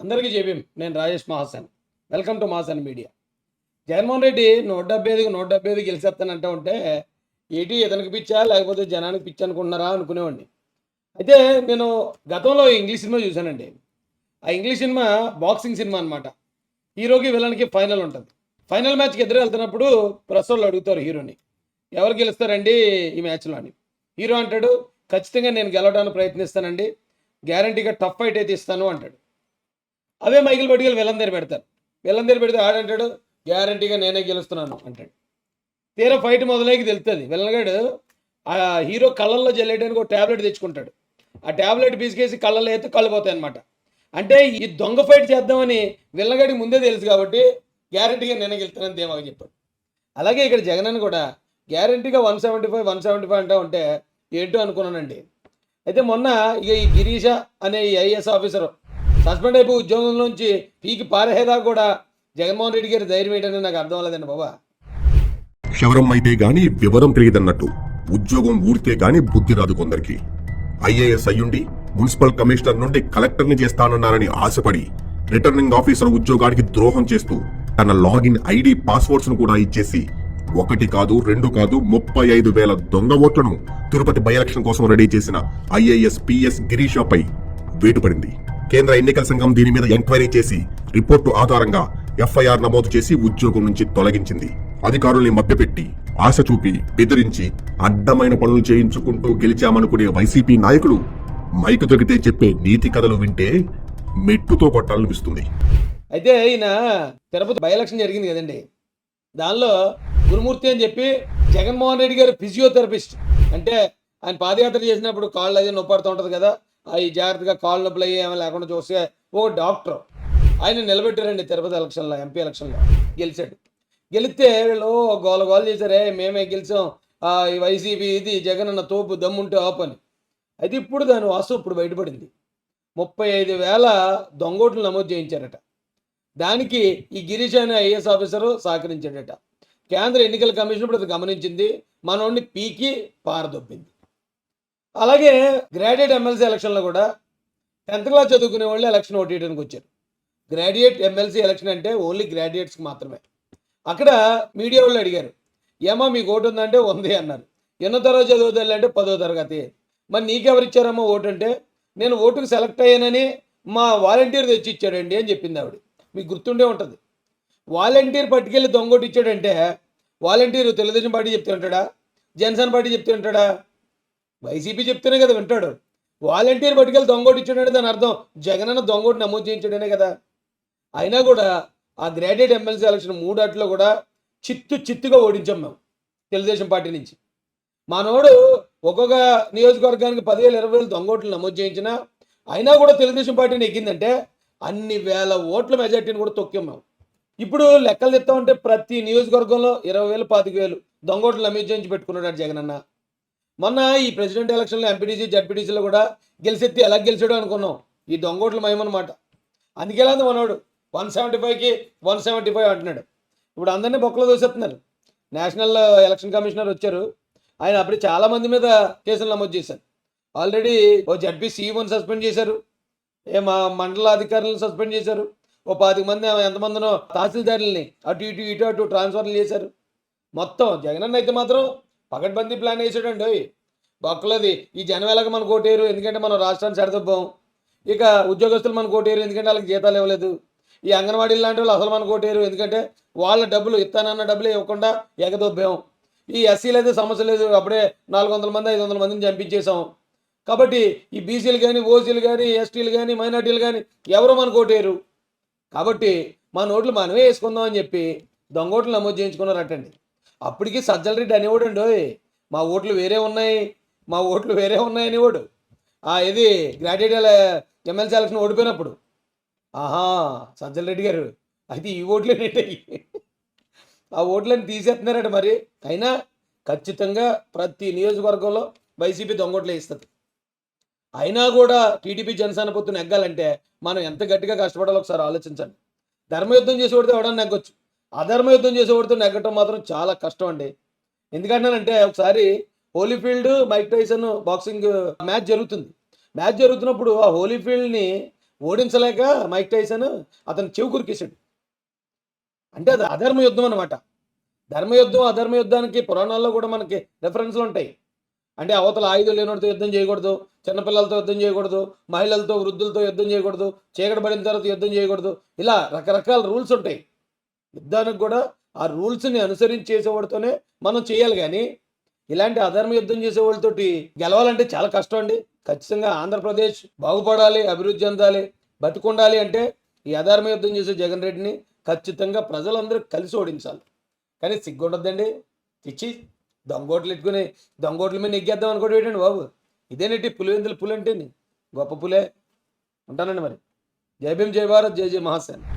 అందరికీ చెప్పాం నేను Rajesh Mahasan. Welcome to Mahasan media. Jaganmohan Reddy నూట డెబ్బై ఐదుకి నూట డెబ్బై ఐదు గెలిచేస్తానంటే ఉంటే ఏటీ ఇతనికి పిచ్చా లేకపోతే జనానికి పిచ్చి అనుకుంటున్నారా అనుకునేవాడిని. అయితే నేను గతంలో ఇంగ్లీష్ సినిమా చూశానండి. ఆ ఇంగ్లీష్ సినిమా బాక్సింగ్ సినిమా అనమాట హీరోకి విలన్కి ఫైనల్ ఉంటుంది. ఫైనల్ మ్యాచ్కి ఎదురు వెళ్తున్నప్పుడు ప్రెస్ వాళ్ళు అడుగుతారు హీరోని ఎవరు గెలుస్తారండి ఈ మ్యాచ్లో? అని. హీరో అంటాడు ఖచ్చితంగా నేను గెలవడానికి ప్రయత్నిస్తానండి. గ్యారంటీగా టఫ్ ఫైట్ అయితే ఇస్తాను అంటాడు. అవే మైకిల్ పట్టుకెళ్ళి విలన్ పెడతారు. విలన్ పెడితే ఆడంటాడు గ్యారంటీగా నేనే గెలుస్తున్నాను అంటాడు. తీరా ఫైట్ మొదలైకి తెలుస్తుంది వెళ్ళగాడు ఆ హీరో కళ్ళల్లో జల్లేయడానికి ఒక ట్యాబ్లెట్ తెచ్చుకుంటాడు. ఆ ట్యాబ్లెట్ పీసుకేసి కళ్ళల్లో అయితే కళ్ళిపోతాయి అనమాట అంటే ఈ దొంగ ఫైట్ చేద్దామని విల్లగాడికి ముందే తెలుసు కాబట్టి గ్యారంటీగా నేనే గెలుతానని దేమాగా చెప్పాడు అలాగే ఇక్కడ జగన్ అని కూడా గ్యారంటీగా one seventy five one seventy five అంటా ఉంటే ఏంటో అనుకున్నానండి. అయితే మొన్న ఇక ఈ గిరీష అనే ఈ ఐఏఎస్ ఆఫీసర్ సస్పెండ్ అయిపోయి ఉద్యోగంలోంచి పీకి పారేదా కూడా జగన్మోహన్ రెడ్డి గారి ధైర్యం ఏంటని నాకు అర్థం అవ్వలేదండి బాబా. క్షవరం అయితే గాని వివరం తెలియదన్నట్టు ఉద్యోగం ఊడితే గాని బుద్ధి రాదు కొందరికి. ఐఏఎస్ అయ్యుండి మున్సిపల్ కమిషనర్ నుండి కలెక్టర్ని చేస్తానన్నారని ఆశపడి రిటర్నింగ్ ఆఫీసర్ ఉద్యోగానికి ద్రోహం చేస్తూ తన లాగిన్ ఐడి పాస్వర్డ్స్ను కూడా ఇచ్చేసి ఒకటి కాదు రెండు కాదు ముప్పై ఐదు వేల దొంగ ఓట్లను తిరుపతి బై ఎలక్షన్ కోసం రెడీ చేసిన ఐఏఎస్ పిఎస్ గిరీషాపై వేటు పడింది కేంద్ర ఎన్నికల సంఘం దీని మీద ఎంక్వైరీ చేసి రిపోర్టు ఆధారంగా ఎఫ్ఐఆర్ నమోదు చేసి ఉద్యోగం నుంచి తొలగించింది. అధికారుల్ని మభ్యపెట్టి ఆశ చూపి బెదిరించి అడ్డమైన పనులు చేయించుకుంటూ గెలిచామనుకునే వైసీపీ నాయకులు మైకు దొరికితే చెప్పే నీతి కథలు వింటే మెట్టుతో కొట్టాలనిపిస్తుంది అయితే ఈయన తిరుపతి బై ఎలక్షన్ జరిగింది కదండి. దానిలో గురుమూర్తి అని చెప్పి జగన్మోహన్ రెడ్డి గారు ఫిజియోథెరపిస్ట్. అంటే ఆయన పాదయాత్ర చేసినప్పుడు కాళ్ళు అదే నొప్పాడుతూ ఉంటుంది కదా. అవి జాగ్రత్తగా కాళ్ళు నొప్పులు అయ్యి ఏమైనా లేకుండా చూస్తే ఓ డాక్టర్ ఆయన నిలబెట్టారండి తిరుపతి ఎలక్షన్లో ఎంపీ ఎలక్షన్లో. గెలిచాడు. గెలిస్తే వీళ్ళు గోల గోల చేశారే మేమే గెలిచాం. ఈ వైసీపీ ఇది జగన్ అన్న తోపు దమ్ముంటే ఆపని అయితే ఇప్పుడు దాని వాస్తవం ఇప్పుడు బయటపడింది. ముప్పై ఐదు వేల దొంగోట్లు నమోదు చేయించారట. దానికి ఈ గిరీష్ అనే ఐఏఎస్ ఆఫీసరు సహకరించాడట. కేంద్ర ఎన్నికల కమిషన్ ఇప్పుడు అది గమనించింది. మనోడిని పీకి పారదొబ్బింది. అలాగే గ్రాడ్యుయేట్ ఎమ్మెల్సీ ఎలక్షన్లో కూడా టెన్త్ క్లాస్ చదువుకునే వాళ్ళు ఎలక్షన్ ఓటేయడానికి వచ్చారు. గ్రాడ్యుయేట్ ఎమ్మెల్సీ ఎలక్షన్ అంటే ఓన్లీ గ్రాడ్యుయేట్స్కి మాత్రమే. అక్కడ మీడియా వాళ్ళు అడిగారు ఏమో మీకు ఓటు ఉందంటే ఉంది అన్నారు. ఎన్నో తరగతి చదువుతారు అంటే పదో తరగతి. మరి నీకెవరిచ్చారమ్మా ఓటు అంటే నేను ఓటుకు సెలెక్ట్ అయ్యానని మా వాలంటీర్ తెచ్చి ఇచ్చాడండి అని చెప్పింది ఆవిడ. మీకు గుర్తుండే ఉంటుంది. వాలంటీర్ పట్టుకెళ్ళి దొంగోటి ఇచ్చాడంటే వాలంటీర్ తెలుగుదేశం పార్టీ చెప్తే ఉంటాడా జనసేన పార్టీ చెప్తే ఉంటాడా వైసీపీ చెప్తేనే కదా వింటాడు. వాలంటీర్ పట్టుకెళ్ళి దొంగోటి ఇచ్చాడంటే దాని అర్థం జగన్ అన్న దొంగోటి నమోదు చేయించాడనే కదా. అయినా కూడా ఆ గ్రాడ్యుయేట్ ఎమ్మెల్సీ ఎలక్షన్ మూడాట్లో కూడా చిత్తు చిత్తుగా ఓడించాం మేము తెలుగుదేశం పార్టీ నుంచి. మనోడు ఒక్కొక్క నియోజకవర్గానికి పదివేలు ఇరవై వేలు దొంగోట్లు నమోదు చేయించినా అయినా కూడా తెలుగుదేశం పార్టీని ఎక్కిందంటే అన్ని వేల ఓట్ల మెజార్టీని కూడా తొక్కాం మేము. ఇప్పుడు లెక్కలు తెస్తామంటే ప్రతి నియోజకవర్గంలో ఇరవై వేలు పాతిక వేలు దొంగోట్లు నమోదు చేయించి పెట్టుకున్నాడు జగన్ అన్న మొన్న ఈ ప్రెసిడెంట్ ఎలక్షన్లో ఎంపీటీసీ జడ్పీటీసీలో కూడా గెలిచెత్తి ఎలా గెలిచాడు అనుకున్నాం. ఈ దొంగోట్ల మయమన్నమాట అందుకేలా మనోడు? వన్ సెవెంటీ ఫైవ్కి వన్ సెవెంటీ ఫైవ్ అంటున్నాడు. ఇప్పుడు అందరినీ బొక్కలో దోసేస్తున్నారు. నేషనల్ ఎలక్షన్ కమిషనర్ వచ్చారు. ఆయన అప్పుడు చాలా మంది మీద కేసులు నమోదు చేశారు. ఆల్రెడీ ఓ జడ్పీ సీఈఓని సస్పెండ్ చేశారు. ఏ మా మండల అధికారులను సస్పెండ్ చేశారు. ఓ పాతిక మంది ఎంతమందినో తహసీల్దారుల్ని అటు ఇటు ఇటు అటు ట్రాన్స్ఫర్లు చేశారు. మొత్తం జగనన్న అయితే మాత్రం పగడ్బందీ ప్లాన్ వేసాడండి బొక్కలది. ఈ జనం ఎలాగ మనకు ఓటేరు ఎందుకంటే మనం రాష్ట్రాన్ని సరిదబ్బాం ఇక ఉద్యోగస్తులు మనకు ఓటేరు ఎందుకంటే వాళ్ళకి జీతాలు ఇవ్వలేదు. ఈ అంగన్వాడీలు లాంటి వాళ్ళు అసలు మనకు ఓటేరు ఎందుకంటే వాళ్ళ డబ్బులు ఇస్తానన్న డబ్బులు ఇవ్వకుండా ఎగదొబ్బాం. ఈ ఎస్సీలు అయితే సమస్య లేదు అప్పుడే నాలుగు వందల మంది ఐదు వందల మందిని చంపించేసాం కాబట్టి ఈ బీసీలు కానీ ఓసీలు కానీ ఎస్టీలు కానీ మైనార్టీలు కానీ ఎవరు మనకు ఓటేరు కాబట్టి మా నోట్లు మనమే వేసుకుందాం అని చెప్పి దొంగోట్లు నమోదు చేయించుకున్నారటండి. అప్పటికి సజ్జల రెడ్డి అనేవాడు అండి మా ఓట్లు వేరే ఉన్నాయి. మా ఓట్లు వేరే ఉన్నాయి అనేవాడు. ఆ ఇది గ్రాడ్యుయేట్ ఎమ్మెల్సీ ఎలక్షన్ ఓడిపోయినప్పుడు. ఆహా సజ్జల రెడ్డి గారు. అయితే ఈ ఓట్లేనేంటి ఆ ఓట్లని తీసేస్తున్నారట మరి. అయినా ఖచ్చితంగా ప్రతి నియోజకవర్గంలో వైసీపీ దొంగోట్లు వేస్తుంది అయినా కూడా టీడీపీ జనసేన పొత్తు నెగ్గాలంటే మనం ఎంత గట్టిగా కష్టపడాలో ఒకసారి ఆలోచించండి. ధర్మయుద్ధం చేసి కొడితే ఎవడన్నా నెగ్గొచ్చు అధర్మ యుద్ధం చేసేవాడితో నెగ్గటం మాత్రం చాలా కష్టం అండి. ఎందుకంటానంటే ఒకసారి Holyfield Mike Tyson boxing match జరుగుతుంది. మ్యాచ్ జరుగుతున్నప్పుడు ఆ హోలీఫీల్డ్ని ఓడించలేక మైక్ టైసన్ అతను చెవి కురికేశాడు. అంటే అది అధర్మ యుద్ధం అనమాట ధర్మయుద్ధం అధర్మ యుద్ధానికి పురాణాల్లో కూడా మనకి రెఫరెన్స్లు ఉంటాయి. అంటే అవతల ఆయుధం లేనివాడితో యుద్ధం చేయకూడదు చిన్నపిల్లలతో యుద్ధం చేయకూడదు మహిళలతో వృద్ధులతో యుద్ధం చేయకూడదు చీకటి పడిన తర్వాత యుద్ధం చేయకూడదు ఇలా రకరకాల రూల్స్ ఉంటాయి. యుద్ధానికి కూడా ఆ రూల్స్ని అనుసరించి చేసేవాడితోనే మనం చేయాలి కానీ ఇలాంటి అధర్మ యుద్ధం చేసే వాళ్ళతోటి గెలవాలంటే చాలా కష్టం అండి. ఖచ్చితంగా ఆంధ్రప్రదేశ్ బాగుపడాలి అభివృద్ధి చెందాలి బతికుండాలి అంటే ఈ అధర్మ యుద్ధం చేసే జగన్ రెడ్డిని ఖచ్చితంగా ప్రజలందరూ కలిసి ఓడించాలి. కానీ సిగ్గుండద్దండి. తెచ్చి దొంగోట్లు ఎట్టుకుని దొంగోట్ల మీద నెగ్గేద్దాం అనుకోవడం ఏంటండి బాబు? ఇదేనేటి పులివెందుల పులి అంటే గొప్ప పులే. ఉంటానండి మరి. జై భీమ్ జై భారత్ జై జై మహాసేన్.